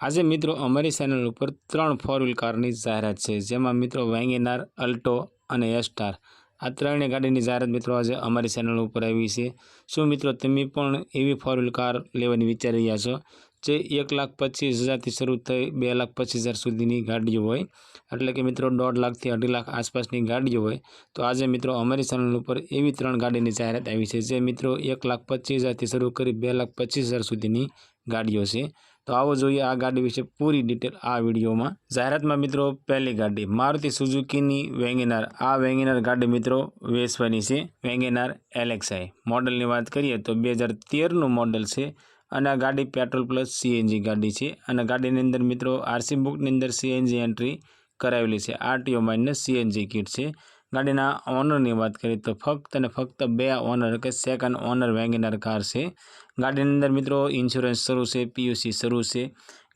આજે મિત્રો અમારી ચેનલ ઉપર ત્રણ ફોર વ્હીલ કારની જાહેરાત છે, જેમાં મિત્રો વેંગેનાર, અલ્ટો અને એસ્ટાર આ ત્રણેય ગાડીની જાહેરાત મિત્રો આજે અમારી ચેનલ ઉપર આવી છે. શું મિત્રો તમે પણ એવી ફોર વ્હીલ કાર લેવાની વિચારી રહ્યા છો, જે એક લાખ પચીસ હજારથી શરૂ થઈ બે લાખ પચીસ હજાર સુધીની ગાડીઓ હોય? એટલે કે મિત્રો દોઢ લાખથી અઢી લાખ આસપાસની ગાડીઓ હોય, તો આજે મિત્રો અમારી ચેનલ ઉપર એવી ત્રણ ગાડીની જાહેરાત આવી છે, જે મિત્રો એક લાખ પચીસ હજારથી શરૂ કરી બે લાખ પચીસ હજાર સુધીની ગાડીઓ છે. તો આવો જોઈએ આ ગાડી વિશે પૂરી ડિટેલ આ વિડીયોમાં. જાહેરાતમાં મિત્રો, પહેલી ગાડી મારુતિ સુઝુકીની વેંગેનાર. આ વેંગેનાર ગાડી મિત્રો વેચવાની છે, વેંગેનાર એલેક્સાઈ. મોડલની વાત કરીએ તો બે હજાર તેરનું મોડલ છે અને આ ગાડી પેટ્રોલ પ્લસ સીએનજી ગાડી છે અને ગાડીની અંદર મિત્રો આરસી બુકની અંદર સીએનજી એન્ટ્રી કરાવેલી છે. આરટીઓ માઇનસ સીએનજી કિટ છે. ગાડીના ઓનરની વાત કરીએ તો ફક્ત અને ફક્ત બે ઓનર, કે સેકન્ડ ઓનર વેગેનર કાર છે. ગાડીની અંદર મિત્રો ઇન્સ્યોરન્સ શરૂ છે પીયુસી શરૂ છે.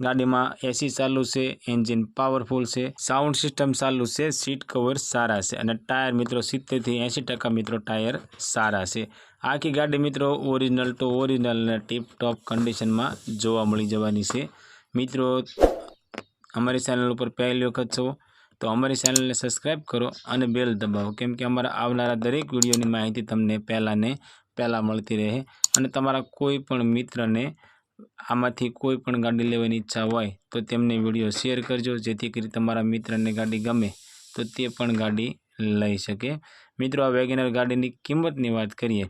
ગાડીમાં એસી ચાલુ છે એન્જિન પાવરફુલ છે. સાઉન્ડ સિસ્ટમ ચાલુ છે સીટ કવર સારા છે અને ટાયર મિત્રો સિત્તેરથી એંસી ટકા મિત્રો ટાયર સારા છે. આખી ગાડી મિત્રો ઓરિજિનલ ટુ ઓરિજિનલ અને ટીપ ટોપ કન્ડિશનમાં જોવા મળી જવાની છે. મિત્રો, અમારી ચેનલ ઉપર પહેલી વખત છો તો અમારી ચેનલને સબસ્ક્રાઈબ કરો અને બેલ દબાવો. કેમ કે અમારા આવનારા દરેક વિડીયોની માહિતી તમને પહેલાંને પહેલાં મળતી રહે અને તમારા કોઈ પણ મિત્રને આમાંથી કોઈ પણ ગાડી લેવાની ઈચ્છા હોય તો તેમને વીડિયો શેર કરજો. જેથી કરી તમારા મિત્રને ગાડી ગમે તો તે પણ ગાડી લઈ શકે. મિત્રો, આ વેગેનર ગાડીની કિંમતની વાત કરીએ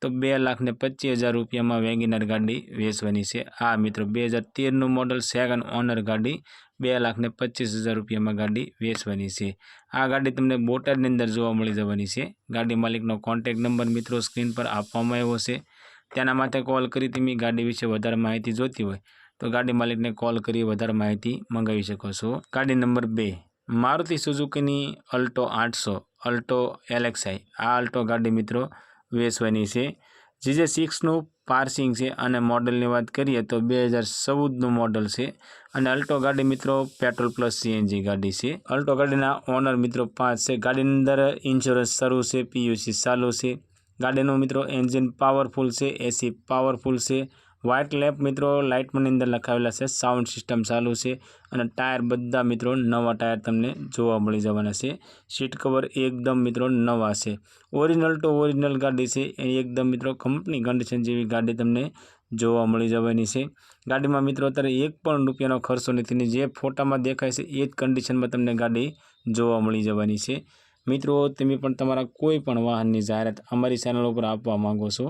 તો બે લાખ ને પચીસ હજાર રૂપિયામાં વેગેનર ગાડી વેચવાની છે. આ મિત્રો, બે હજાર તેરનું મોડલ સેકન્ડ ઓનર ગાડી બે લાખ ને પચીસ હજાર રૂપિયામાં ગાડી વેચવાની છે. આ ગાડી તમને બોટાદની અંદર જોવા મળી જવાની છે. ગાડી માલિકનો કોન્ટેક નંબર મિત્રો સ્ક્રીન પર આપવામાં આવ્યો છે. તેના માટે કોલ કરી તમે ગાડી વિશે વધારે માહિતી જોતી હોય તો ગાડી માલિકને કોલ કરી વધારે માહિતી મંગાવી શકો છો. ગાડી નંબર બે, મારુતિ સુઝુકીની અલ્ટો આઠસો, અલ્ટો એલેક્સાઈ આ અલ્ટો ગાડી મિત્રો વેચવાની છે. જીજે સિક્સનું પાર્સિંગ છે અને મોડલની વાત કરીએ તો બે હજાર ચૌદનું મોડલ છે અને અલ્ટો ગાડી મિત્રો પેટ્રોલ પ્લસ સીએનજી ગાડી છે. અલ્ટો ગાડીના ઓનર મિત્રો પાંચ છે. ગાડીની અંદર ઇન્સ્યોરન્સ શરૂ છે પીયુસી ચાલુ છે. ગાડીનું મિત્રો એન્જિન પાવરફુલ છે એસી પાવરફુલ છે. વ્હાઇટ લેપ મિત્રો લાઇટમાંની અંદર લખાવેલા છે, સાઉન્ડ સિસ્ટમ ચાલુ છે અને ટાયર બધા મિત્રો નવા ટાયર તમને જોવા મળી જવાના છે. સીટ કવર એકદમ મિત્રો નવા છે. ઓરિજિનલ ટુ ઓરિજિનલ ગાડી છે, એ એકદમ મિત્રો કંપની કન્ડિશન જેવી ગાડી તમને જોવા મળી જવાની છે. ગાડીમાં મિત્રો અત્યારે એક પણ રૂપિયાનો ખર્ચો નથી ને જે ફોટામાં દેખાય છે, એ જ કન્ડિશનમાં તમને ગાડી જોવા મળી જવાની છે. મિત્રો, તમે પણ તમારા કોઈ પણ વાહનની જાહેરાત અમારી ચેનલ ઉપર આપવા માંગો છો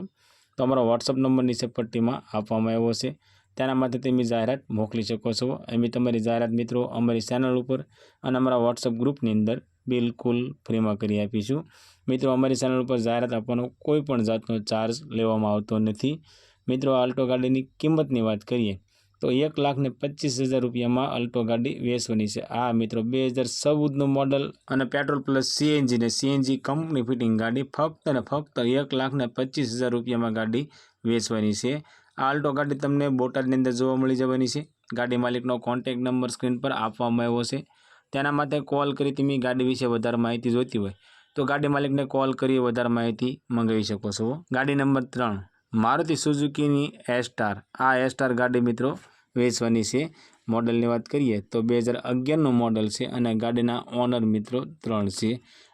તો અમારો વોટ્સઅપ નંબર નીચે પટ્ટીમાં આપવામાં આવ્યો છે. તેના માટે તમે જાહેરાત મોકલી શકો છો. અમે તમારી જાહેરાત મિત્રો અમારી ચેનલ ઉપર અને અમારા વોટ્સઅપ ગ્રુપની અંદર બિલકુલ ફ્રીમાં કરી આપીશું. મિત્રો, અમારી ચેનલ ઉપર જાહેરાત આપવાનો કોઈ પણ જાતનો ચાર્જ લેવામાં આવતો નથી. મિત્રો, આલ્ટો ગાડીની કિંમતની વાત કરીએ તો એક લાખ ને પચીસ હજાર રૂપિયામાં અલ્ટો ગાડી વેચવાની છે. આ મિત્રો બે હજાર ચૌદનું મોડલ અને પેટ્રોલ પ્લસ સીએનજી ને સીએનજી કંપની ફિટિંગ ગાડી ફક્ત ને ફક્ત એક લાખ ને પચીસ હજાર રૂપિયામાં ગાડી વેચવાની છે. આ અલ્ટો ગાડી તમને બોટાદની અંદર જોવા મળી જવાની છે. ગાડી માલિકનો કોન્ટેક નંબર સ્ક્રીન પર આપવામાં આવ્યો છે. તેના માટે કોલ કરી તમે ગાડી વિશે વધારે માહિતી જોઈતી હોય તો ગાડી માલિકને કોલ કરી વધારે માહિતી મંગાવી શકો છો. ગાડી નંબર ત્રણ, મારુતિ સુઝુકીની એસ્ટાર આ એસ્ટાર ગાડી મિત્રો વેચવાની છે. મોડલની વાત કરીએ તો બે હજાર અગિયારનું મોડલ છે અને ગાડીના ઓનર મિત્રો ત્રણ છે.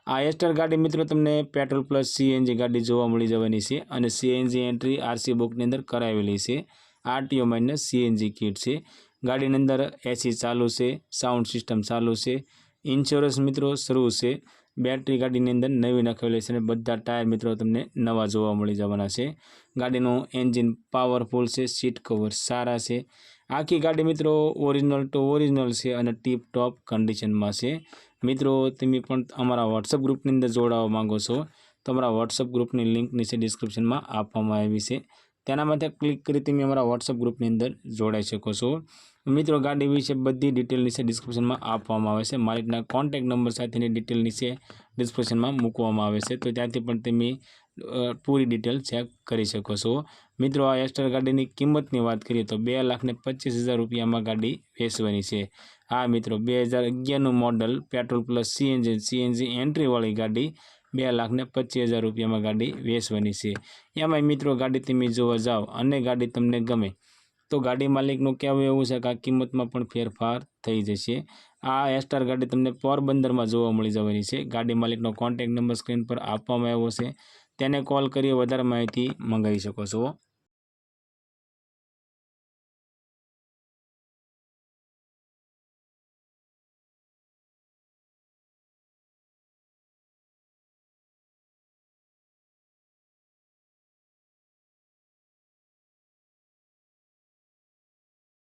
આ એસ્ટર ગાડી મિત્રો તમને પેટ્રોલ પ્લસ સીએનજી ગાડી જોવા મળી જવાની છે અને સીએનજી એન્ટ્રી આરસી બુકની અંદર કરાવેલી છે. આરટીઓ માઇનસ સીએનજી કિટ છે. ગાડીની અંદર એસી ચાલુ છે, સાઉન્ડ સિસ્ટમ ચાલુ છે. ઇન્સ્યોરન્સ મિત્રો શરૂ છે. બેટરી ગાડીની અંદર નવી નાખેલી છે અને બધા ટાયર મિત્રો તમને નવા જોવા મળી જવાના છે. ગાડીનું એન્જિન પાવરફુલ છે, સીટ કવર સારા છે. આખી ગાડી મિત્રો ઓરિજિનલ ટુ ઓરિજિનલ છે અને ટીપ ટોપ કન્ડિશનમાં છે. મિત્રો, તમે પણ અમારા વોટ્સઅપ ગ્રુપની અંદર જોડાવા માંગો છો. તો અમારા વોટ્સઅપ ગ્રુપની લિંક નીચે ડિસ્ક્રિપ્શનમાં આપવામાં આવી છે. તેના માટે ક્લિક કરી તમે અમારા વોટ્સઅપ ગ્રુપની અંદર જોડાઈ શકો છો. મિત્રો, ગાડી વિશે બધી ડિટેલ નીચે ડિસ્ક્રિપ્શનમાં આપવામાં આવે છે. માલિકના કોન્ટેક નંબર સાથેની ડિટેલ નીચે ડિસ્ક્રિપ્શનમાં મૂકવામાં આવે છે. તો ત્યાંથી પણ તમે પૂરી ડિટેલ ચેક કરી શકો છો. મિત્રો, આ એસ્ટર ગાડીની કિંમતની વાત કરીએ તો બે લાખને પચીસ હજાર રૂપિયામાં ગાડી વેચવાની છે. હા મિત્રો, બે હજાર અગિયારનું model petrol plus CNG CNG એન્ટ્રીવાળી ગાડી બે લાખને પચીસ હજાર રૂપિયામાં ગાડી વેચવાની છે. એમાંય મિત્રો, ગાડી તમે જોવા જાઓ, અને ગાડી તમને ગમે, તો ગાડી માલિકનું કહેવું એવું છે કે આ કિંમતમાં પણ ફેરફાર થઈ જશે. આ એસ્ટાર ગાડી તમને પોરબંદરમાં જોવા મળી જવાની છે. ગાડી માલિકનો કોન્ટેક્ટ નંબર સ્ક્રીન પર આપવામાં આવ્યો છે. તેને કોલ કરી વધારે માહિતી મંગાવી શકો છો.